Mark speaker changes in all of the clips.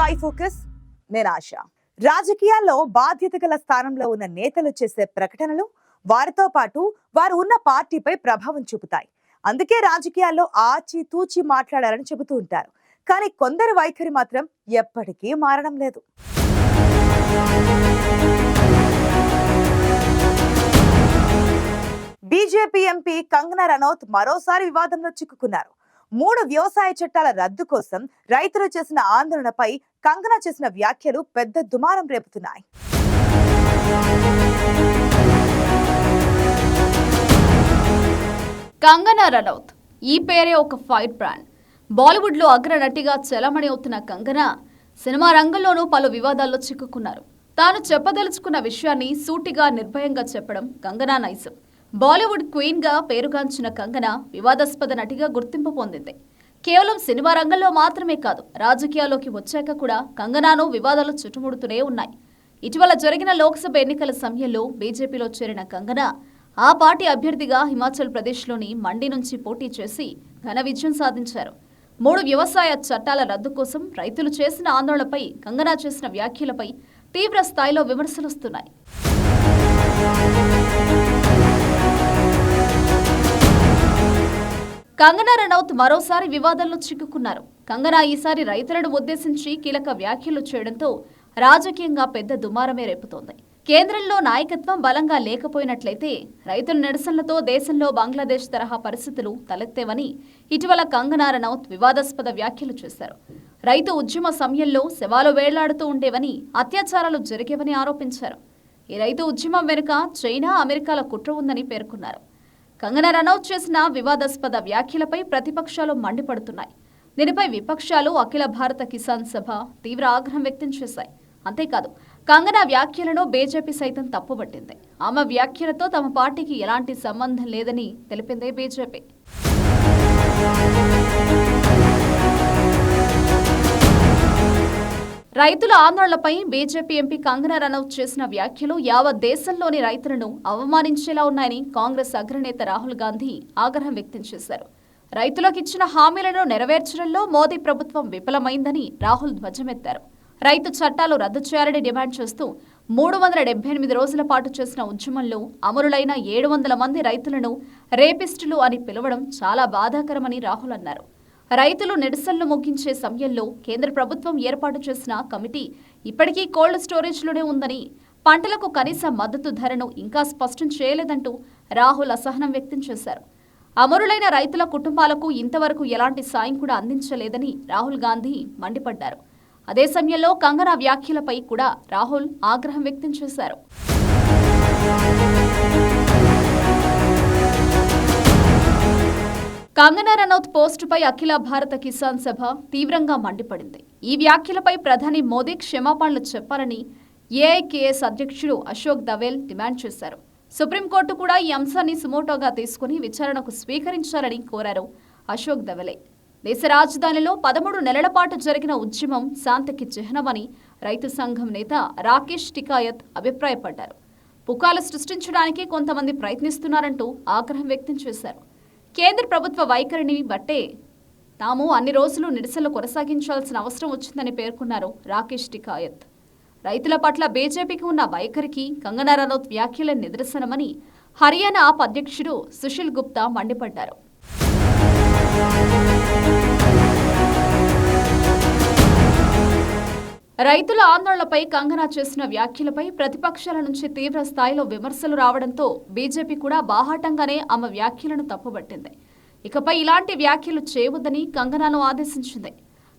Speaker 1: Focus నేను ఆశ రాజకీయాల్లో బాధ్యత గల స్థానంలో ఉన్న నేతలు చేసే ప్రకటనలు వారితో పాటు వారు ఉన్న పార్టీపై ప్రభావం చూపుతాయి. అందుకే రాజకీయాల్లో ఆచి తూచి మాట్లాడాలని చెబుతూ ఉంటారు. కానీ కొందరు వైఖరి మాత్రం ఎప్పటికీ మారడం లేదు. బీజేపీ ఎంపీ కంగనా రనౌత్ మరోసారి వివాదంలో చిక్కుకున్నారు. మూడు వ్యవసాయ చట్టాల రద్దు కోసం రైతులు చేసిన ఆందోళనపై కంగనా చేసిన వ్యాఖ్యలు పెద్ద దుమారం రేపుతున్నాయి.
Speaker 2: కంగనా రనౌత్ ఈ పేరే ఒక ఫైట్ బ్రాండ్. బాలీవుడ్లో అగ్రనటిగా చెలమణి అవుతున్న కంగనా సినిమా రంగంలోనూ పలు వివాదాల్లో చిక్కుకున్నారు. తాను చెప్పదలుచుకున్న విషయాన్ని సూటిగా నిర్భయంగా చెప్పడం కంగనా నైజం. బాలీవుడ్ క్వీన్గా పేరుగాంచిన కంగనా వివాదాస్పద నటిగా గుర్తింపు పొందింది. కేవలం సినిమా రంగంలో మాత్రమే కాదు రాజకీయాల్లోకి వచ్చాక కూడా కంగనాను వివాదాలు చుట్టుముడుతూనే ఉన్నాయి. ఇటీవల జరిగిన లోక్సభ ఎన్నికల సమయంలో బీజేపీలో చేరిన కంగనా ఆ పార్టీ అభ్యర్థిగా హిమాచల్ ప్రదేశ్లోని మండి నుంచి పోటీ చేసి ఘన విజయం సాధించారు. మూడు వ్యవసాయ చట్టాల రద్దు కోసం రైతులు చేసిన ఆందోళనపై కంగనా చేసిన వ్యాఖ్యలపై తీవ్ర స్థాయిలో విమర్శలొస్తున్నాయి. కంగనా రనౌత్ మరోసారి వివాదంలో చిక్కుకున్నారు. కంగనా ఈసారి రైతులను ఉద్దేశించి కీలక వ్యాఖ్యలు చేయడంతో రాజకీయంగా పెద్ద దుమారమే రేపుతోంది. కేంద్రంలో నాయకత్వం బలంగా లేకపోయినట్లయితే రైతుల నిరసనలతో దేశంలో బంగ్లాదేశ్ తరహా పరిస్థితులు తలెత్తేవని ఇటీవల కంగనా రనౌత్ వివాదాస్పద వ్యాఖ్యలు చేశారు. రైతు ఉద్యమ సమయంలో శవాలు వేళ్ళాడుతూ ఉండేవని అత్యాచారాలు జరిగేవని ఆరోపించారు. ఈ రైతు ఉద్యమం వెనుక చైనా అమెరికాల కుట్ర ఉందని పేర్కొన్నారు. కంగనా రనౌత్ చేసిన వివాదాస్పద వ్యాఖ్యలపై ప్రతిపక్షాలు మండిపడుతున్నాయి. దీనిపై విపక్షాలు అఖిల భారత కిసాన్ సభ తీవ్ర ఆగ్రహం వ్యక్తం చేశాయి. అంతేకాదు కంగనా వ్యాఖ్యలను బీజేపీ సైతం తప్పుపట్టింది ఆమె వ్యాఖ్యలతో తమ పార్టీకి ఎలాంటి సంబంధం లేదని తెలిపింది బీజేపీ. రైతుల ఆందోళనపై బీజేపీ ఎంపీ కంగనా రనౌత్ చేసిన వ్యాఖ్యలు యావత్ దేశంలోని రైతులను అవమానించేలా ఉన్నాయని కాంగ్రెస్ అగ్రనేత రాహుల్ గాంధీ ఆగ్రహం వ్యక్తం చేశారు. రైతులకు ఇచ్చిన హామీలను నెరవేర్చడంలో మోదీ ప్రభుత్వం విఫలమైందని రాహుల్ ధ్వజమెత్తారు. రైతు చట్టాలు రద్దు చేయాలని డిమాండ్ చేస్తూ మూడు వందల డెబ్బై ఎనిమిది రోజుల పాటు చేసిన ఉద్యమంలో అమరులైన ఏడు వందల మంది రైతులను రేపిస్టులు అని పిలవడం చాలా బాధాకరమని రాహుల్ అన్నారు. రైతులు నిరసనలు ముగించే సమయంలో కేంద్ర ప్రభుత్వం ఏర్పాటు చేసిన కమిటీ ఇప్పటికీ కోల్డ్ స్టోరేజ్లోనే ఉందని పంటలకు కనీస మద్దతు ధరను ఇంకా స్పష్టం చేయలేదంటూ రాహుల్ అసహనం వ్యక్తం చేశారు. అమరులైన రైతుల కుటుంబాలకు ఇంతవరకు ఎలాంటి సాయం కూడా అందించలేదని రాహుల్ గాంధీ మండిపడ్డారు. అదే సమయంలో కంగనా వ్యాఖ్యలపై కూడా రాహుల్ ఆగ్రహం వ్యక్తం చేశారు. కంగనా రనౌత్ పోస్టుపై అఖిల భారత కిసాన్ సభ తీవ్రంగా మండిపడింది. ఈ వ్యాఖ్యలపై ప్రధాని మోదీ క్షమాపణలు చెప్పాలని ఏఐకేఎస్ అధ్యక్షుడు అశోక్ దవేల్ డిమాండ్ చేశారు. సుప్రీంకోర్టు కూడా ఈ అంశాన్ని సుమోటోగా తీసుకుని విచారణకు స్వీకరించాలని కోరారు అశోక్ దవలే. దేశ రాజధానిలో పదమూడు నెలల పాటు జరిగిన ఉద్యమం శాంతికి చిహ్నమని రైతు సంఘం నేత రాకేష్ టికాయత్ అభిప్రాయపడ్డారు. పుకాలు సృష్టించడానికి కొంతమంది ప్రయత్నిస్తున్నారంటూ ఆగ్రహం వ్యక్తం చేశారు. కేంద్ర ప్రభుత్వ వైఖరిని బట్టే తాము అన్ని రోజులు నిరసనలు కొనసాగించాల్సిన అవసరం వచ్చిందని పేర్కొన్నారు రాకేష్ టికాయత్. రైతుల పట్ల బీజేపీకి ఉన్న వైఖరికి కంగనా రనౌత్ వ్యాఖ్యల నిదర్శనమని హర్యానా ఆప్ అధ్యక్షుడు సుశీల్ గుప్తా మండిపడ్డారు. రైతుల ఆందోళనపై కంగనా చేసిన వ్యాఖ్యలపై ప్రతిపక్షాల నుంచి తీవ్ర స్థాయిలో విమర్శలు రావడంతో బీజేపీ కూడా బాహాటంగానే ఆమె వ్యాఖ్యలను తప్పుబట్టింది. ఇకపై ఇలాంటి వ్యాఖ్యలు చేయవద్దని కంగనాను ఆదేశించింది.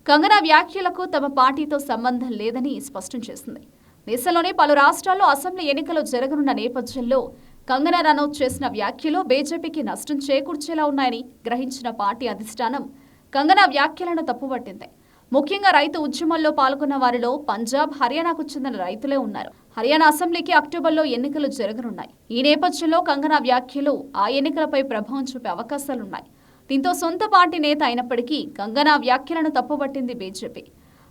Speaker 2: కంగనా వ్యాఖ్యలకు తమ పార్టీతో సంబంధం లేదని స్పష్టం చేసింది. దేశంలోని పలు రాష్ట్రాల్లో అసెంబ్లీ ఎన్నికలు జరగనున్న నేపథ్యంలో కంగనా రనౌత్ చేసిన వ్యాఖ్యలు బీజేపీకి నష్టం చేకూర్చేలా ఉన్నాయని గ్రహించిన పార్టీ అధిష్టానం కంగనా వ్యాఖ్యలను తప్పుబట్టింది. ముఖ్యంగా రైతు ఉద్యమంలో పాల్గొన్న వారిలో పంజాబ్ హర్యానాకు చెందిన రైతులే ఉన్నారు. హర్యానా అసెంబ్లీకి అక్టోబర్లో ఎన్నికలు జరగనున్నాయి. ఈ నేపథ్యంలో కంగనా వ్యాఖ్యలు ఆ ఎన్నికలపై ప్రభావం చూపే అవకాశాలున్నాయి. దీంతో సొంత పార్టీ నేత అయినప్పటికీ కంగనా వ్యాఖ్యలను తప్పుబట్టింది బీజేపీ.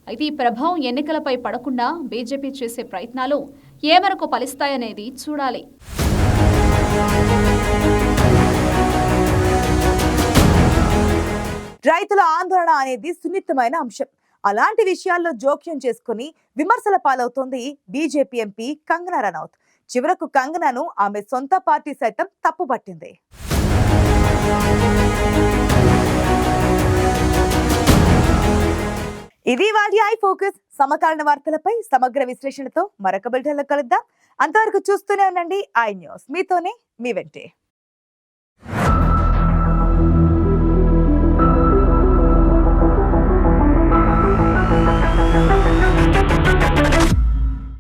Speaker 2: అయితే ఈ ప్రభావం ఎన్నికలపై పడకుండా బీజేపీ చేసే ప్రయత్నాలు ఏ మేరకు ఫలిస్తాయనేది చూడాలి.
Speaker 1: రైతుల ఆందోళన అనేది సున్నితమైన అంశం. అలాంటి విషయాల్లో జోక్యం చేసుకుని విమర్శల పాలవుతోంది బీజేపీ ఎంపీ కంగనా రనౌత్. చివరకు కంగనాను ఆమె సొంత పార్టీ సైతం తప్పుపట్టింది ఇది వాటి ఐ ఫోకస్. సమకాలీన వార్తలపై సమగ్ర విశ్లేషణతో మరొక బిల్టర్లో కలుద్దాం. అంతవరకు చూస్తూనే ఉండండి. I news. మీతోనే మీ వెంటే.